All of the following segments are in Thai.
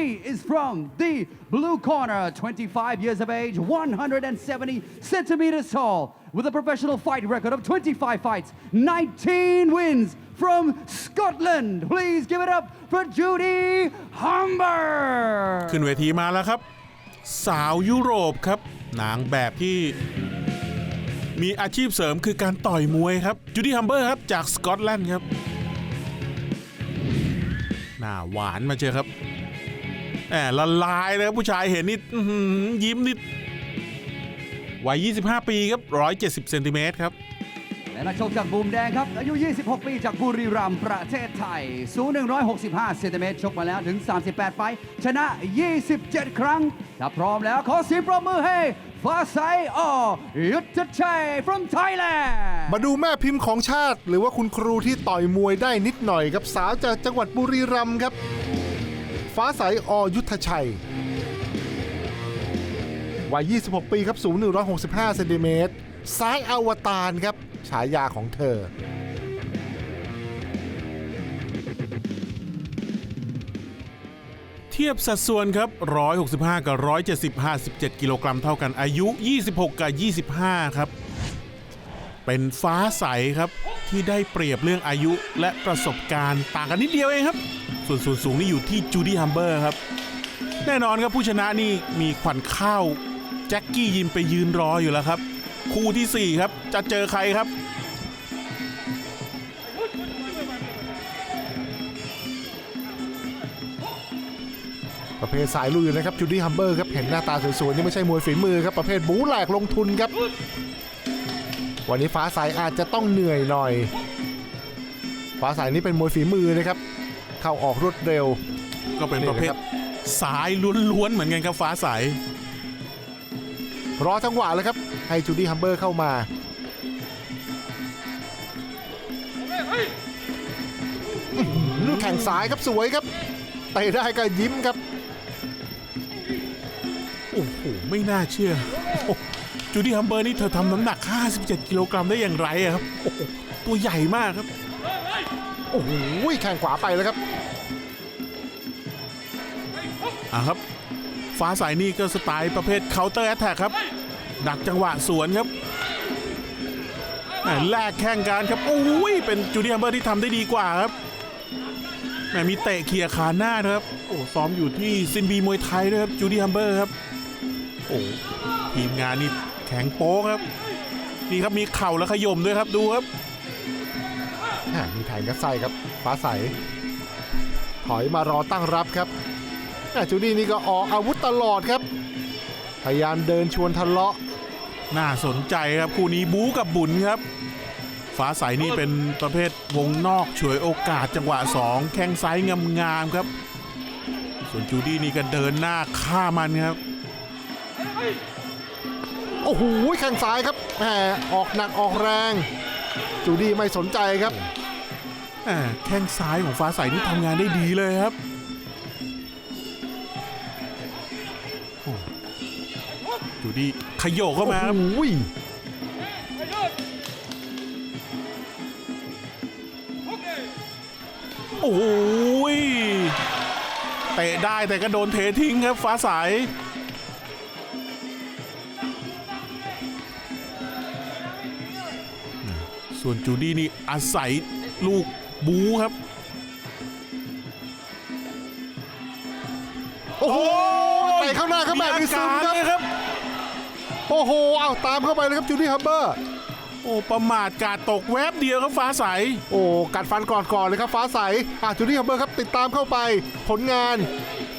She is from the blue corner, 25 years of age, 170 centimeters tall, with a professional fight record of 25 fights, 19 wins from Scotland. Please give it up for Judy Humber. ขึ้นเวทีมาแล้วครับ สาวยุโรปครับ นางแบบที่มีอาชีพเสริมคือการต่อยมวยครับจูดี้ฮัมเบอร์ครับ จากสกอตแลนด์ครับ หน้าหวานมาเจอครับ แหมละลายเลยครับผู้ชายเห็นนี่อื้อหือยิ้มนิดวัย 25 ปีครับ 170 เซนติเมตรครับ และนักชกจากบูมแดงครับ อายุ 26 ปีจากบุรีรัมย์ประเทศไทย สูง 165 เซนติเมตร ชกมาแล้วถึง 38 ไฟท์ชนะ 27 ครั้ง ถ้าพร้อมแล้วขอเสียงปรบมือให้ฟ้าใสอยุทธชัย from Thailand มาดูแม่พิมพ์ของชาติ หรือว่าคุณครูที่ต่อยมวยได้นิดหน่อยครับสาวจากจังหวัดบุรีรัมย์ครับ ฟ้าใสอยุทธชัย วัย 26 ปีครับ สูง 165 เซนติเมตรซ้ายอวตารครับ ฉายาของเธอ เทียบสัดส่วนครับ 165 กับ 170 57 กิโลกรัมเท่ากันอายุ 26 กับ 25 ครับ เป็นฟ้าใสครับที่ได้เปรียบเรื่องอายุและประสบการณ์ต่างกันนิดเดียวเองครับ ส่วนส่วนสูงนี่อยู่ที่จูดี้ฮัมเบอร์ครับ แน่นอนครับผู้ชนะนี่มีขวัญข้าวแจ็คกี้ยิมไปยืนรออยู่แล้วครับ คู่ทีสี่4 ครับจะเจอใครครับประเภทสายลุยนะครับจูดี้ฮัมเบอร์ครับ เห็นหน้าตาสวยๆ นี่ไม่ใช่มวยฝีมือครับ ประเภทบู๊แหลกลงทุนครับ วันนี้ฟ้าใสอาจจะต้องเหนื่อยหน่อย ฟ้าใสนี่เป็นมวยฝีมือนะครับ เข้าออกรวดเร็ว ก็เป็นประเภนี่ทนะครับสายล้วนๆเหมือนกันครับฟ้าใสรอจังหวะเลยครับ ให้จูดี้ฮัมเบอร์เข้ามาอื้อหือแข่งซ้ายครับสวยครับเตะได้ก็ยิ้มครับ โอ้โห ไม่น่าเชื่อโอ้โห จูดี้ฮัมเบอร์นี่เธอทำน้ำหนัก 57 กิโลกรัมได้อย่างไรอะครับโอ้โหตัวใหญ่มากครับ โอ้โหแข่งขวาไปแล้วครับอะครับ ฟ้าใสนี่ก็สไตล์ประเภท counter attack ครับ ดักจังหวะสวนครับแหม่แลกแข่งกันครับ โอ้ย เป็นจูดี้ฮัมเบอร์ที่ทำได้ดีกว่าครับแหมมีเตะเขี่ยขาหน้านะครับ โอ้ซ้อมอยู่ที่ซินบีมวยไทยด้วยครับจูดี้ฮัมเบอร์ครับ โอ้ทีมงานนี่ แข็งโป๊กครับนี่ครับมีเข่าและขย่มด้วยครับดูครับอะมีแทงกัดไส้ครับฟ้าใส ถอยมารอตั้งรับครับอะจูดี้นี่ก็ออกอาวุธตลอดครับพยายามเดินชวนทะเลาะ น่าสนใจครับคู่นี้บู๊กับบุญครับ ฟ้าใสนี่เป็นประเภทวงนอกฉวยโอกาสจังหวะ 2 แข้งซ้ายงามๆครับ ส่วนจูดี้นี่ก็เดินหน้าฆ่ามันครับโอ้โหแข่งซ้ายครับแหมออกหนักออกแรง จูดี้ไม่สนใจครับแหมแข้งซ้ายของฟ้าใสนี่ทำงานได้ดีเลยครับจูดี้ขยโยกเข้ามาโอ้โหโอ้ยเตะได้แต่ก็โดนเททิ้งครับฟ้าใส ส่วนจูดี้นี่อาศัยลูกบูครับ โอ้โหเตะเข้าหน้าครับแบบมีซึมครับเลยครับ โอ้โห เอาตามเข้าไปเลยครับจูดี้ฮัมเบอร์ โอ้ประมาทกาดตกแวบเดียวครับฟ้าใส โอ้กัดฟันก่อนก่อนเลยครับฟ้าใสอะจูดี้ฮัมเบอร์ครับติดตามเข้าไป ผลงาน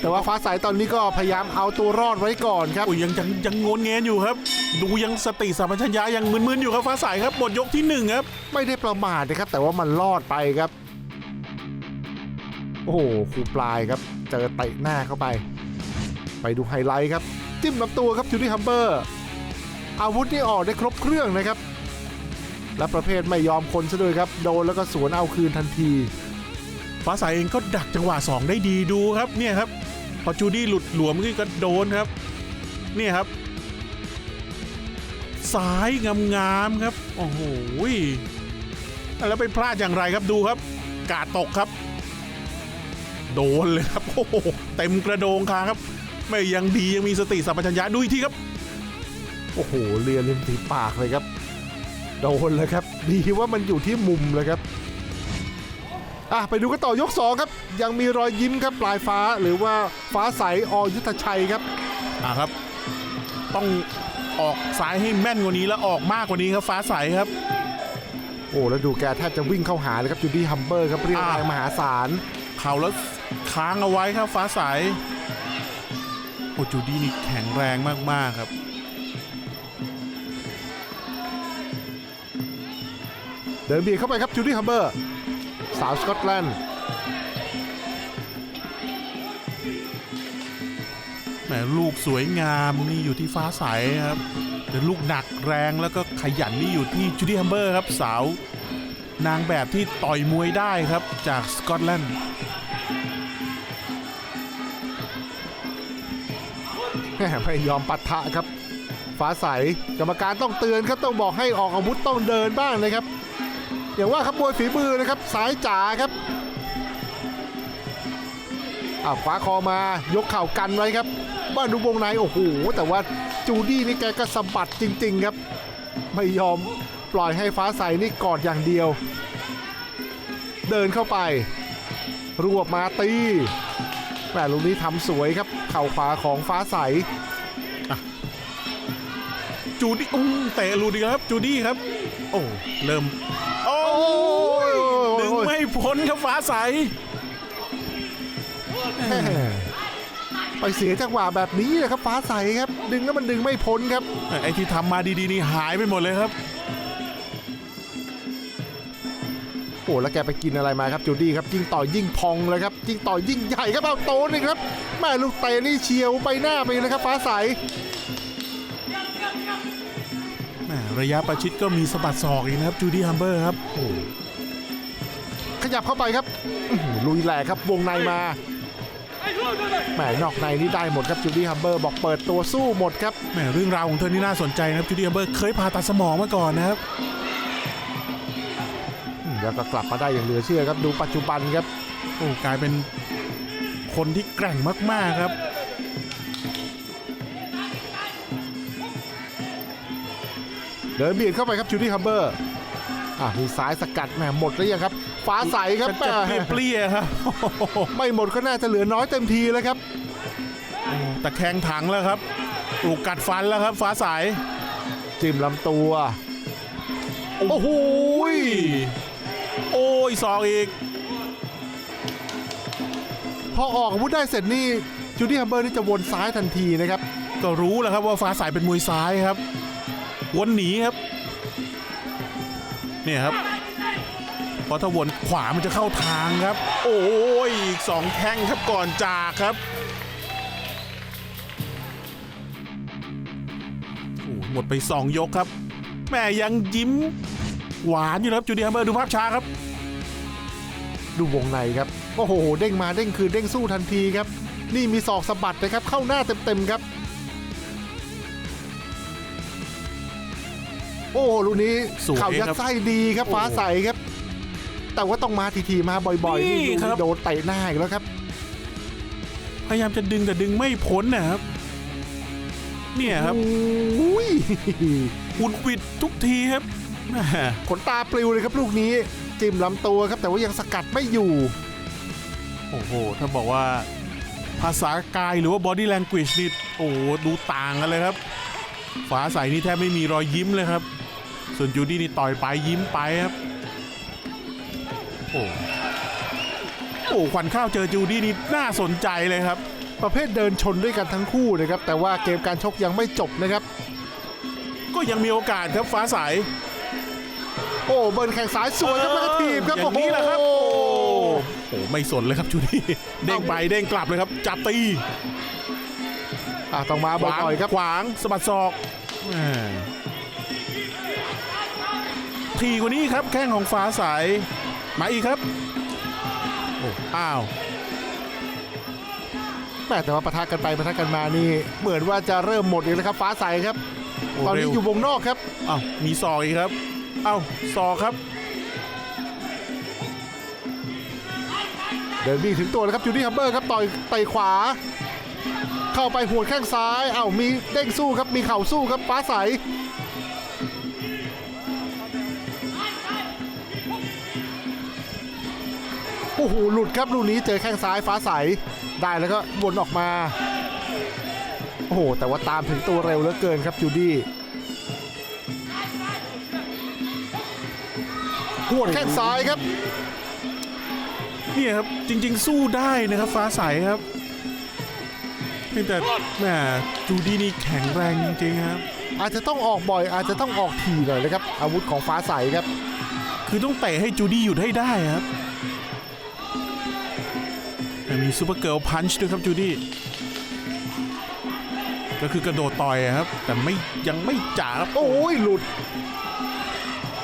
แต่ว่าฟ้าใสตอนนี้ก็พยายามเอาตัวรอดไว้ก่อนครับโอ้ยยังยังยังงนเงนอยู่ครับ ดูยังสติสัมปชัญญะยังมึนๆอยู่ครับฟ้าใสครับหมดยกที่หนึ่งครับไม่ได้ประมาทนะครับ แต่ว่ามันรอดไปครับ โอ้โหครูปลายครับ เจอเตะหน้าเข้าไป ไปดูไฮไลท์ครับ จิ้มลำตัวครับจูดี้ฮัมเบอร์ อาวุธนี่ออกได้ครบเครื่องนะครับ และประเภทไม่ยอมคนซะด้วยครับ โดนแล้วก็สวนเอาคืนทันทีฟ้าใสเองก็ดักจังหวะ 2 ได้ดีดูครับเนี่ยครับ พอจูดี้หลุดหลวมก็โดนครับ เนี่ยครับซ้ายงามๆครับ โอ้โหแล้วไปพลาดอย่างไรครับดูครับ กาดตกครับ โดนเลยครับ โอ้โหเต็มกระโดงคางครับ ไม่ยังดียังมีสติสัมปชัญญะดูอีกทีครับ โอ้โหเลียนริมฝีปากเลยครับ โดนเลยครับ ดีว่ามันอยู่ที่มุมเลยครับ อะไปดูกันต่อยก 2 ครับ ยังมีรอยยิ้มครับปลายฟ้าหรือว่าฟ้าใสอยุทธชัยครับอะครับ ต้องออกซ้ายให้แม่นกว่านี้แล้วออกมากกว่านี้ครับฟ้าใสครับ โอ้แล้วดูแกแทบจะวิ่งเข้าหาเลยครับจูดี้ฮัมเบอร์ครับเรียกแรงมหาศาลเข่าแล้วค้างเอาไว้ครับฟ้าใสโอ้จูดี้นี่แข็งแรงมาก ๆ ครับเดินเบียดเข้าไปครับจูดี้ฮัมเบอร์ สาวสกอตแลนด์แหมลูกสวยงามนี่อยู่ที่ฟ้าใสครับ แต่ลูกหนักแรงแล้วก็ขยันนี่อยู่ที่จูดี้ฮัมเบอร์ครับสาว นางแบบที่ต่อยมวยได้ครับจากสกอตแลนด์แหมไม่ยอมปัทะครับ ฟ้าใสกรรมการต้องเตือนครับต้องบอกให้ออกอาวุธต้องเดินบ้างนะครับ อย่างว่าครับวยฝีมือนะครับสายจ๋าครับอ้าวขวาคอมายกเข่ากันไว้ครับ บ้านดูวงในโอ้โหแต่ว่าจูดี้นี่แกก็สะบัดจริง ๆครับ ไม่ยอมปล่อยให้ฟ้าใสนี่กอดอย่างเดียว เดินเข้าไป รวบมาตีแหมลูกนี้ทำสวยครับ เข่าขวาของฟ้าใสจูดี้อุ้งเตะหลูดีกแล้วครับจูดี้ครับ โอ้เริ่ม พ้นครับฟ้าใสแหม่ไปเสียจังหวะแบบนี้นะครับ ฟ้าใสครับ ดึงแล้วมันดึงไม่พ้นครับไอ้ที่ทำมาดีๆนี่หายไปหมดเลยครับโอ้แล้วแกไปกินอะไรมาครับจูดี้ครับยิ่งต่อยยิ่งพองเลยครับยิ่งต่อยยิ่งใหญ่ครับเอาโตนี่ครับแม่ลูกเตะนี่เฉียวไปหน้าไปเลยครับฟ้าใสแหมระยะประชิดก็มีสะบัดศอกอีกนะครับจูดี้ฮัมเบอร์ครับโอ้ข ยับเข้าไปครับอื้อหือลุยแหลกครับวงในมาแหมนอกในนี่ได้หมดครับจูดี้ฮัมเบอร์บอกเปิดตัวสู้หมดครับแหมเรื่องราวของเธอนี่น่าสนใจนะครับจูดี้ฮัมเบอร์เคยผ่าตัดสมองมาก่อนนะครับอืมแล้วก็กลับมาได้อย่างเหลือเชื่อครับดูปัจจุบันครับโอ้กลายเป็นคนที่แกร่งมาก ๆ ครับเดินเบียดเข้าไปครับจูดี้ฮัมเบอร์อะมีซ้ายสกัดแหมหมดแล้วยังครับ ฟ้าใสครับจะแหม่เปรี้ยๆครับ ไม่หมดก็น่าจะเหลือน้อยเต็มทีแล้วครับตะแคงถังแล้วครับถูกกัดฟันแล้วครับ ฟ้าใสจิ้มลำตัว โอ้โหยโอ้ยศอกอีก พอออกอาวุธได้เสร็จนี่จูดี้ฮัมเบอร์นี่จะวนซ้ายทันทีนะครับ ก็รู้แล้วครับว่าฟ้าใสเป็นมวยซ้ายครับ วนหนีครับ เนี่ยครับเพ ราะถ้าวนขวามันจะเข้าทางครับ โอ้ยอีกสองแข้งครับก่อนจากครับโอ้หมดไป 2 ยกครับ แม่ยังยิ้ม หวานอยู่นะครับจูเดียเบอร์ดูภาพช้าครับ ดูวงในครับ โอ้โห เด้งมาเด้งคืนเด้งสู้ทันทีครับ นี่มีศอกสะบัดนะครับ เข้าหน้าเต็มๆครับ โอ้ลูกนี้สวยเข่ายัดครับ ไส้ดีครับโอ้ฟ้าใสครับ แต่ว่าต้องมาทีๆมาบ่อยๆนี่นี่ครับ โดนเตะหน้าอีกแล้วครับ พยายามจะดึงแต่ดึงไม่พ้นนะครับ เนี่ยครับโอ้ยอุดวิดทุกทีครับแม่ขนตาปลิวเลยครับลูกนี้ จิ้มลำตัวครับ แต่ว่ายังสกัดไม่อยู่ โอ้โห ถ้าบอกว่า ภาษากายหรือว่า body language นี่โอ้โหดูต่างกันเลยครับฟ้าใสนี่แทบไม่มีรอยยิ้มเลยครับ ส่วนจูดี้นี่ต่อยไปยิ้มไปครับ โอ้โอ้ขวัญข้าวเจอจูดี้นี่น่าสนใจเลยครับ ประเภทเดินชนด้วยกันทั้งคู่นะครับ แต่ว่าเกมการชกยังไม่จบนะครับ ก็ยังมีโอกาสครับฟ้าใสโอ้เบิร์นแข่งซ้ายสวยครับแล้วก็ทีมครับอย่างนี้แหละครับ โอ้โอ้โหโหไม่สนเลยครับจูดี้เด้งไปเด้งกลับเลยครับ จับตีอะต้องมาขวางบ่อยๆครับ ขวางสะบัดศอกแหม่ทีกว่านี้ครับแข้งของฟ้าใส มาอีกครับโอ้อ้าวแม่แต่ว่าปะทะกันไปปะทะกันมานี่เหมือนว่าจะเริ่มหมดอีกแล้วครับ ฟ้าใสครับโอ้ตอนนี้เร็ว อยู่วงนอกครับ อ้าวมีศอกอีกครับเอ้าศอกครับ เดินวิ่งถึงตัวแล้วครับจูดี้ฮัมเบอร์ครับต่อยเตะขวา เข้าไปหัวดแข้งซ้าย เอ้ามีเด้งสู้ครับมีเข่าสู้ครับฟ้าใส อ้โหหลุดครับลูกนี้เจอแข้งซ้ายฟ้าใสได้แล้วก็วนออกมาโอ้โหแต่ว่าตามถึงตัวเร็วเหลือเกินครับจูดี้หัวดแข้งซ้ายครับเนี่ยครับจริง ๆ สู้ได้นะครับฟ้าใสครับเพียงแต่แหมจูดี้นี่แข็งแรงจริงๆครับ อาจจะต้องออกบ่อย อาจจะต้องออกทีหน่อยนะครับ อาวุธของฟ้าใสครับ คือต้องเตะให้จูดี้หยุดให้ได้ครับแต่ มีซูเปอร์เกิร์ลพันช์ด้วยครับจูดี้ก็คือกระโดดต่อยอะครับ แต่ไม่ยังไม่จ่าครับโอ้ยหลุด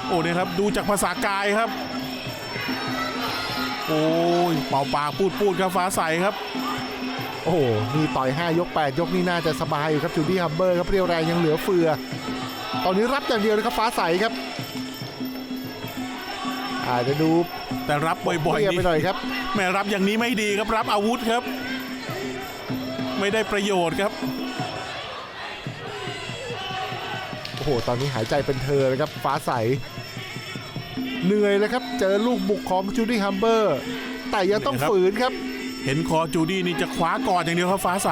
โอ้เนี่ยครับดูจากภาษากายครับ โอ้ยเป่าปากพูดพูดครับฟ้าใสครับ โอ้โหนี่ต่อย 5 ยก 8 ยกนี่น่าจะสบายอยู่ครับจูดี้ฮัมเบอร์ครับเรียวแรงยังเหลือเฟือ ตอนนี้รับอย่างเดียวเลยครับฟ้าใสครับอาจจะดู แต่รับบ่อยเปๆรี้ยไปนี่หน่อยครับแหม่รับอย่างนี้ไม่ดีครับรับอาวุธครับ ไม่ได้ประโยชน์ครับโอ้โหตอนนี้หายใจเป็นเธอเลยครับฟ้าใส เหนื่อยเลยครับ เจอลูกบุกของจูดี้ฮัมเบอร์ แต่ยังต้องเหนื่อยครับฝืนครับ เห็นคอจูดี้นี่จะคว้ากอดอย่างเดียวครับฟ้าใส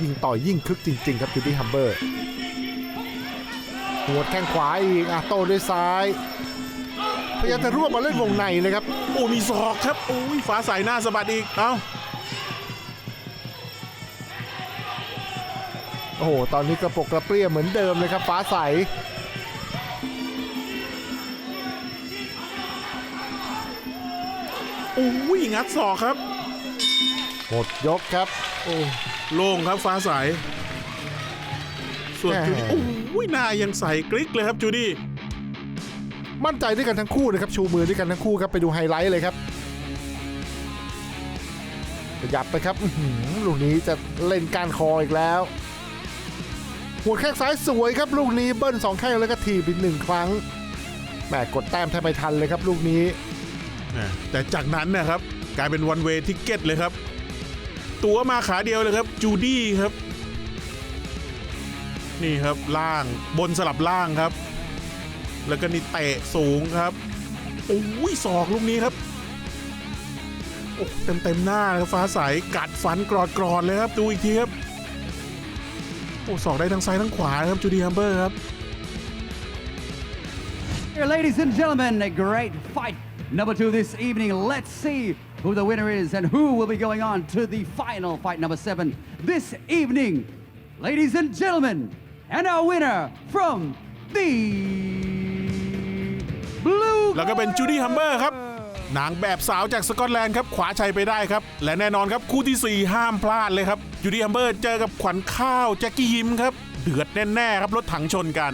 ยิ่งต่อยยิ่งคึกจริง ๆ ครับจูดี้ฮัมเบอร์ หัวดแข้งขวาอีกอะโต้ด้วยซ้ายพยายามจะรวบมาเล่นวงในเลยครับ โอ้มีศอกครับโอ้ยฟ้าใสหน้าสะบัดอีก เอ้าโอ้โห ตอนนี้กระปกกระเปรี้ยเหมือนเดิมเลยครับฟ้าใส โอ้ยงัดศอกครับ หมดยกครับ โอ้โล่งครับฟ้าใส ส่วนแหม่จูดี้โอ้ยหน้ายังใสกริ๊กเลยครับจูดี้มั่นใจด้วยกันทั้งคู่นะครับชูมือด้วยกันทั้งคู่ครับไปดูไฮไลท์เลยครับขยับไปครับอื้อหือลูกนี้จะเล่นการคออีกแล้วหัวแข้งซ้ายสวยครับลูกนี้เบิ้ลสองแข้งแล้วก็ทีบอีกหนึ่งครั้งแหมกดแต้มแทบไม่ทันเลยครับลูกนี้อะแต่จากนั้นนะครับกลายเป็นวันเวทิเก็ตเลยครับ ตัวมาขาเดียวเลยครับจูดี้ครับ นี่ครับล่างบนสลับล่างครับ แล้วก็นี่เตะสูงครับโอ้ยศอกลูกนี้ครับโอ้เต็มเต็มหน้าครับฟ้าใสกัดฟันกรอดกรอดเลยครับ ดูอีกทีครับโอ้ศอกได้ทั้งซ้ายทั้งขวาครับจูดี้ฮัมเบอร์ครับ Here, ladies and gentlemen, a great fight number two this evening. Let's see who the winner is and who will be going on to the final fight number seven this evening. Ladies and gentlemen, and our winner from the blue แล้วก็เป็นจูดี้ฮัมเบอร์ครับนางแบบสาวจากสกอตแลนด์ครับขวาชัยไปได้ครับ และแน่นอนครับคู่ที่ 4 ห้ามพลาดเลยครับจูดี้ฮัมเบอร์เจอกับขวัญข้าวแจ็คกี้ยิมครับ เดือดแน่ๆครับรถถังชนกัน